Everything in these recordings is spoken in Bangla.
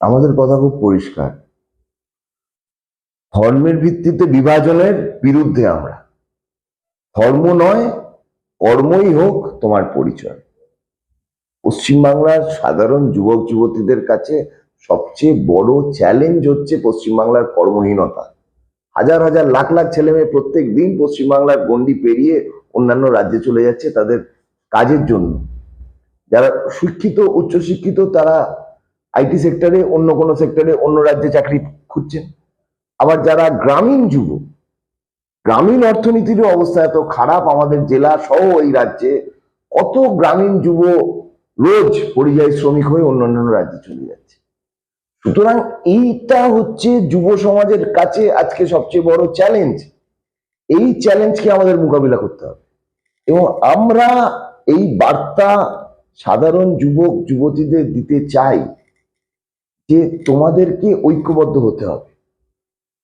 আমাদের কথা খুব পরিষ্কার। ধর্মের ভিত্তিতে বিভাজনের বিরুদ্ধে আমরা। ধর্ম নয়, কর্মই হোক তোমার পরিচয়। পশ্চিমবাংলার সাধারণ যুবক, যুবতীদের কাছে সবচেয়ে বড় চ্যালেঞ্জ হচ্ছে পশ্চিমবাংলার কর্মহীনতা। হাজার হাজার, লাখ লাখ ছেলে মেয়ে প্রত্যেক দিন পশ্চিমবাংলার গণ্ডি পেরিয়ে অন্যান্য রাজ্যে চলে যাচ্ছে তাদের কাজের জন্য। যারা শিক্ষিত, উচ্চশিক্ষিত, তারা আইটি সেক্টরে, অন্য কোনো সেক্টরে, অন্য রাজ্যে চাকরি খুঁজছেন। আবার যারা গ্রামীণ যুব, গ্রামীণ অর্থনীতির অবস্থা এত খারাপ, আমাদের জেলা সহ এই রাজ্যে কত গ্রামীণ যুব রোজ পরিযায়ী শ্রমিক হয়ে অন্য অন্যান্য রাজ্যে চলে যাচ্ছে। সুতরাং এইটা হচ্ছে যুব সমাজের কাছে আজকে সবচেয়ে বড় চ্যালেঞ্জ এই চ্যালেঞ্জকে আমাদের মোকাবিলা করতে হবে। এবং আমরা এই বার্তা সাধারণ যুবক, যুবতীদের দিতে চাই যে তোমাদেরকে ঐক্যবদ্ধ হতে হবে।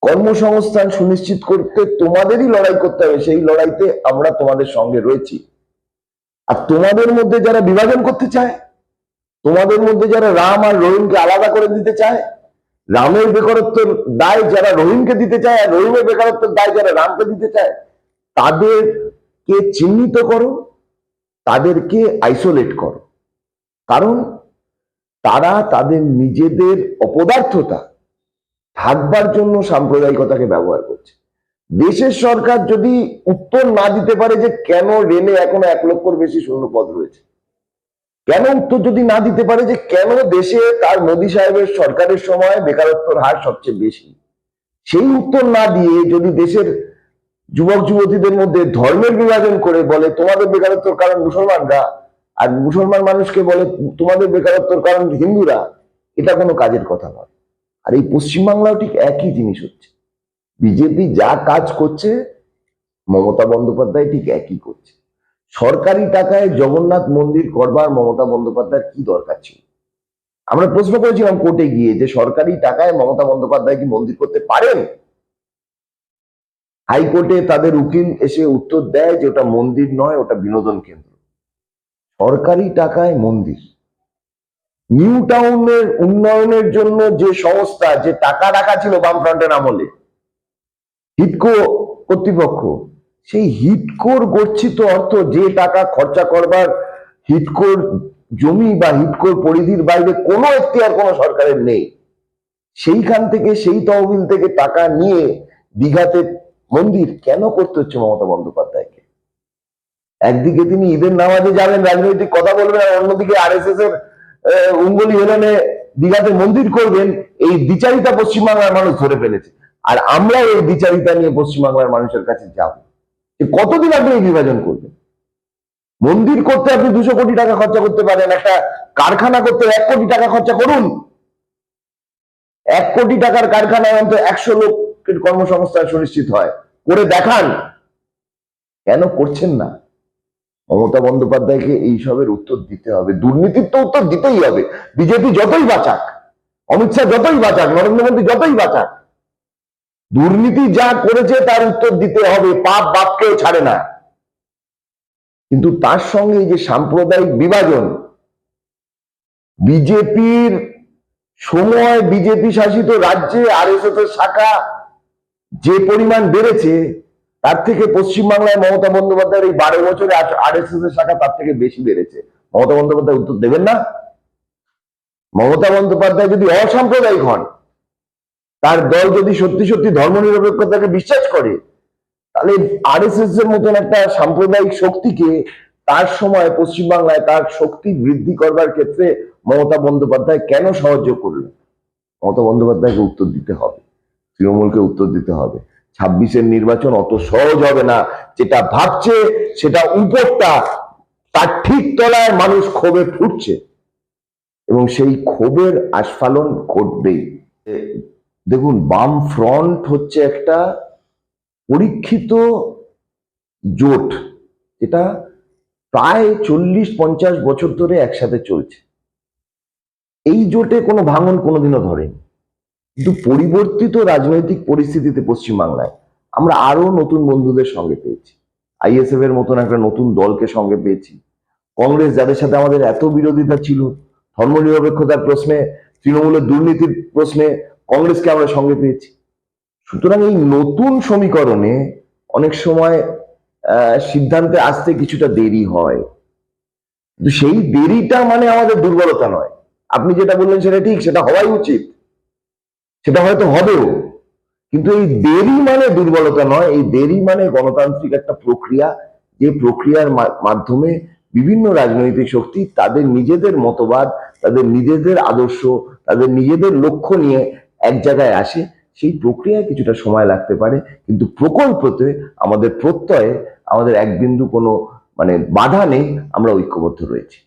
কর্মসংস্থান সুনিশ্চিত করতে তোমাদেরই লড়াই করতে হবে, সেই লড়াইতে আমরা তোমাদের সঙ্গে রয়েছি। আর তোমাদের মধ্যে যারা বিভাজন করতে চায়, তোমাদের মধ্যে যারা রাম আর রহিমকে আলাদা করে দিতে চায়, রামের বেকারত্বের দায় যারা রহিমকে দিতে চায় আর রহিমের বেকারত্বের দায় যারা রামকে দিতে চায়, তাদেরকে চিহ্নিত করো, তাদেরকে আইসোলেট করো। কারণ তারা তাদের নিজেদের অপদার্থতা ঢাকবার জন্য সাম্প্রদায়িকতাকে ব্যবহার করছে। দেশের সরকার যদি উত্তর না দিতে পারে যে কেন রেলে এখনও এক লক্ষর বেশি শূন্য পদ রয়েছে, কেন উত্তর যদি না দিতে পারে যে কেন দেশে তার মোদী সাহেবের সরকারের সময় বেকারত্বের হার সবচেয়ে বেশি, সেই উত্তর না দিয়ে যদি দেশের যুবক যুবতীদের মধ্যে ধর্মের বিভাজন করে বলে, তোমাদের বেকারত্বের কারণ মুসলমানরা আর মুসলমান মানুষকে বলে, তোমাদের বেকারত্বের কারণ হিন্দুরা। এটা কোনো কাজের কথা নয়। আর এই পশ্চিমবাংলাও ঠিক একই জিনিস হচ্ছে। বিজেপি যা কাজ করছে, মমতা বন্দ্যোপাধ্যায় ঠিক একই করছে। সরকারি টাকায় জগন্নাথ মন্দির করবার মমতা বন্দ্যোপাধ্যায়ের কি দরকার ছিল? আমরা প্রশ্ন করেছিলাম কোর্টে গিয়ে যে সরকারি টাকায় মমতা বন্দ্যোপাধ্যায় কি মন্দির করতে পারেন? হাইকোর্টে তাদের উকিল এসে উত্তর দেয় যে ওটা মন্দির নয়, ওটা বিনোদন কেন্দ্র। সরকারি টাকায় মন্দির। নিউ টাউনের উন্নয়নের জন্য যে সংস্থা, যে টাকা রাখা ছিল বামফ্রন্টের আমলে, হিটকো কর্তৃপক্ষ, সেই হিটকোর গচ্ছিত অর্থ যে টাকা খরচা করবার হিটকোর জমি বা হিটকোর পরিধির বাইরে কোনো এখতিয়ার কোনো সরকারের নেই। সেইখান থেকে, সেই তহবিল থেকে টাকা নিয়ে দীঘাতে মন্দির কেন করতে হচ্ছে মমতা বন্দ্যোপাধ্যায়কে একদিকে তিনি ঈদের নামাজে যাবেন, রাজনৈতিক কথা বলবেন, আর অন্যদিকে আর এস এস এর উঙ্গলি হেলনে দীঘাতে মন্দির করবেন, এই দ্বিচারিতা পশ্চিমবাংলার মানুষ ধরে ফেলেছে। আর আমরা এই বিচারিতা নিয়ে পশ্চিমবাংলার মানুষের কাছে যাব। কতদিন আপনি এই বিভাজন করবেন? মন্দির করতে আপনি দুশো কোটি টাকা খরচা করতে পারেন, একটা কারখানা করতে এক কোটি টাকা খরচা করুন। এক কোটি টাকার কারখানায় অন্তত একশো লোকের কর্মসংস্থান সুনিশ্চিত হয়। করে দেখান। কেন করছেন না? মমতা বন্দ্যোপাধ্যায়কে এইসবের উত্তর দিতে হবে। দুর্নীতির তো উত্তর দিতেই হবে। বিজেপি যতই বাঁচাক, অমিত শাহ যতই বাঁচাক, নরেন্দ্র মোদী যতই বাঁচাক, দুর্নীতি যা করেছে তার উত্তর দিতে হবে, পাপ বাপকেও ছাড়ে না। কিন্তু তার সঙ্গে যে সাম্প্রদায়িক বিভাজন, বিজেপির সময় বিজেপি শাসিত রাজ্যে, আর শাখা যে পরিমাণ বেড়েছে তার থেকে পশ্চিমবাংলায় মমতা বন্দ্যোপাধ্যায়ের এই বারো বছরে আর এস এর শাখা তার থেকে বেশি বেড়েছে। মমতা বন্দ্যোপাধ্যায় উত্তর দেবেন না? মমতা বন্দ্যোপাধ্যায় যদি অসাম্প্রদায়িক হন, তার দল যদি সত্যি সত্যি ধর্মনিরপেক্ষতাকে বিশ্বাস করে, তাহলে আর এস এস এর মতন একটা সাম্প্রদায়িক শক্তিকে তার সময় পশ্চিমবাংলায় তার শক্তি বৃদ্ধি করবার ক্ষেত্রে মমতা বন্দ্যোপাধ্যায় কেন সহযোগ করলেন? মমতা বন্দ্যোপাধ্যায়কে উত্তর দিতে হবে। তৃণমূলকে উত্তর দিতে হবে। ছাব্বিশের নির্বাচন অত সহজ হবে না। যেটা ভাবছে সেটা উপরটা, তার ঠিক তলায় মানুষ ক্ষোভে ফুটছে। এবং সেই ক্ষোভের আস্ফালন ঘটবেই। দেখুন বাম ফ্রন্ট হচ্ছে একটা পরীক্ষিত জোট, যেটা প্রায় চল্লিশ, পঞ্চাশ বছর ধরে একসাথে চলছে। এই জোটে কোনো ভাঙন কোনোদিনও ধরেনি। কিন্তু পরিবর্তিত রাজনৈতিক পরিস্থিতিতে পশ্চিমবাংলায় আমরা আরও নতুন বন্ধুদের সঙ্গে পেয়েছি। আইএসএফ এর মতন একটা নতুন দলকে সঙ্গে পেয়েছি। কংগ্রেস যাদের সাথে আমাদের এত বিরোধিতা ছিল, ধর্মনিরপেক্ষতার প্রশ্নে, তৃণমূলের দুর্নীতির প্রশ্নে কংগ্রেসকে আমরা সঙ্গে পেয়েছি। সুতরাং এই নতুন সমীকরণে অনেক সময় সিদ্ধান্তে আসতে কিছুটা দেরি হয়। কিন্তু সেই দেরিটা মানে আমাদের দুর্বলতা নয়। আপনি যেটা বললেন সেটা ঠিক, সেটা হওয়াই উচিত। সেটা হয়তো হবেও। কিন্তু এই দেরি মানে দুর্বলতা নয়, এই দেরি মানে গণতান্ত্রিক একটা প্রক্রিয়া, যে প্রক্রিয়ার মাধ্যমে বিভিন্ন রাজনৈতিক শক্তি তাদের নিজেদের মতবাদ, তাদের নিজেদের আদর্শ, তাদের নিজেদের লক্ষ্য নিয়ে এক জায়গায় আসে, সেই প্রক্রিয়ায় কিছুটা সময় লাগতে পারে। কিন্তু প্রকল্পতে আমাদের প্রত্যয়ে, আমাদের এক বিন্দু কোনো মানে বাধা নেই, আমরা ঐক্যবদ্ধ রয়েছি।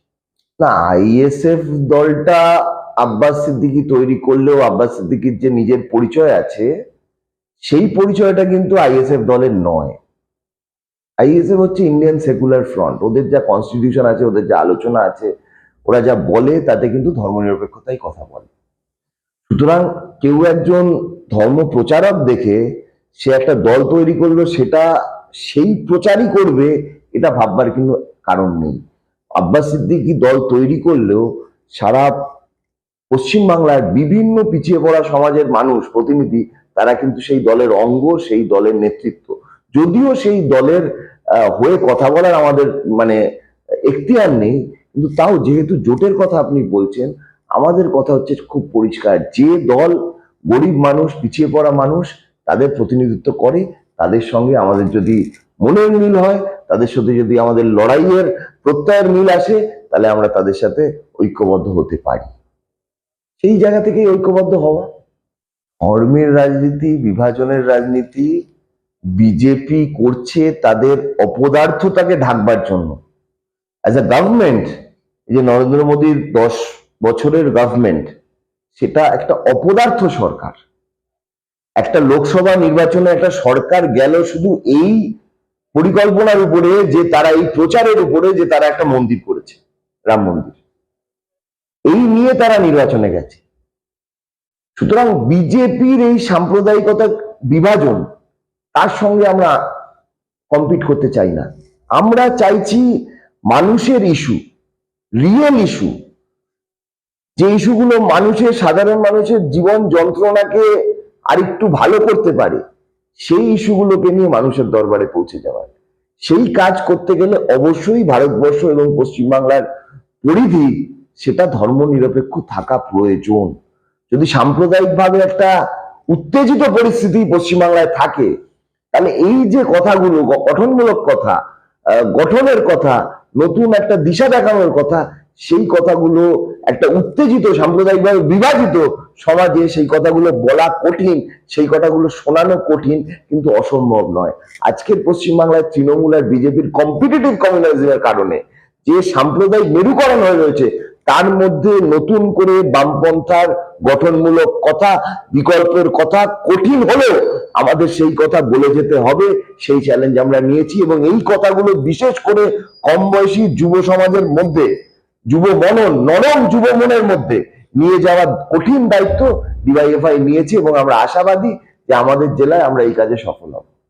না আইএসএফ দলটা আব্বাস সিদ্দিকি তৈরি করলেও আব্বাস সিদ্দিকির যে নিজের পরিচয় আছে, সেই পরিচয়টা কিন্তু আইএসএফ দলের নয়। আইএসএফ হচ্ছে ইন্ডিয়ান সেকুলার ফ্রন্ট ওদের যা কনস্টিটিউশন আছে, ওদের যা আলোচনা আছে, ওরা যা বলে, তাতে কিন্তু ধর্মনিরপেক্ষতাই কথা বলে। সুতরাং কেউ একজন ধর্ম প্রচারক দেখে সে একটা দল তৈরি করল, সেটা সেই প্রচারই করবে, এটা ভাববার কিন্তু কারণ নেই। আব্বাস সিদ্দিকি দল তৈরি করলেও সারা পশ্চিমবাংলার বিভিন্ন পিছিয়ে পড়া সমাজের মানুষ, প্রতিনিধি, তারা কিন্তু সেই দলের অঙ্গ, সেই দলের নেতৃত্ব। যদিও সেই দলের হয়ে কথা বলার আমাদের মানে এখতিয়ার নেই, কিন্তু তাও যেহেতু জোটের কথা আপনি বলছেন, আমাদের কথা হচ্ছে খুব পরিষ্কার। যে দল গরিব মানুষ, পিছিয়ে পড়া মানুষ, তাদের প্রতিনিধিত্ব করে, তাদের সঙ্গে আমাদের যদি মনের মিল হয়, তাদের সাথে যদি আমাদের লড়াইয়ের প্রত্যয়ের মিল আসে, তাহলে আমরা তাদের সাথে ঐক্যবদ্ধ হতে পারি। সেই জায়গা থেকেই ঐক্যবদ্ধ হওয়া। ধর্মের রাজনীতি, বিভাজনের রাজনীতি, বিজেপি করছে তাদের অপদার্থতাকে ঢাকবার জন্য। অ্যাজ এ গভর্নমেন্ট এই যে নরেন্দ্র মোদীর দশ বছরের গভর্নমেন্ট সেটা একটা অপদার্থ সরকার। একটা লোকসভা নির্বাচনে একটা সরকার গেল শুধু এই পরিকল্পনার উপরে যে তারা এই প্রচারের উপরে যে তারা একটা মন্দির করেছে, রাম মন্দির। এই নিয়ে তারা নির্বাচনে গেছে। সুতরাং বিজেপির এই সাম্প্রদায়িকতা বিভাজন, তার সঙ্গে আমরা কম্পিট করতে চাই না। আমরা চাইছি মানুষের ইস্যু রিয়েল ইস্যু যে ইস্যুগুলো মানুষের, সাধারণ মানুষের জীবন যন্ত্রণাকে আরেকটু ভালো করতে পারে, সেই ইস্যুগুলোকে নিয়ে মানুষের দরবারে পৌঁছে যাওয়ার। সেই কাজ করতে গেলে অবশ্যই ভারতবর্ষ এবং পশ্চিমবাংলার পরিধি সেটা ধর্মনিরপেক্ষ থাকা প্রয়োজন। যদি সাম্প্রদায়িকভাবে একটা উত্তেজিত পরিস্থিতি পশ্চিমবাংলায় থাকে, তাহলে এই যে কথাগুলো গঠনমূলক কথা গঠনের কথা, নতুন একটা দিশা দেখানোর কথা, সেই কথাগুলো একটা উত্তেজিত, সাম্প্রদায়িকভাবে বিভাজিত সমাজে সেই কথাগুলো বলা কঠিন, সেই কথাগুলো শোনানো কঠিন, কিন্তু অসম্ভব নয়। আজকের পশ্চিমবাংলায় তৃণমূল আর বিজেপির কম্পিটিটিভ কমিউনিজমের কারণে যে সাম্প্রদায়িক মেরুকরণ হয়ে রয়েছে তার মধ্যে নতুন করে বামপন্থার গঠনমূলক কথা, বিকল্পের কথা কঠিন হলেও আমাদের সেই কথা বলে যেতে হবে, সেই চ্যালেঞ্জ আমরা নিয়েছি এবং এই কথাগুলো বিশেষ করে কম বয়সী যুব সমাজের মধ্যে, যুব মনন, নরম যুব মনের মধ্যে নিয়ে যাওয়া কঠিন দায়িত্ব ডিওয়াইএফআই নিয়েছে এবং আমরা আশাবাদী যে আমাদের জেলায় আমরা এই কাজে সফল হব।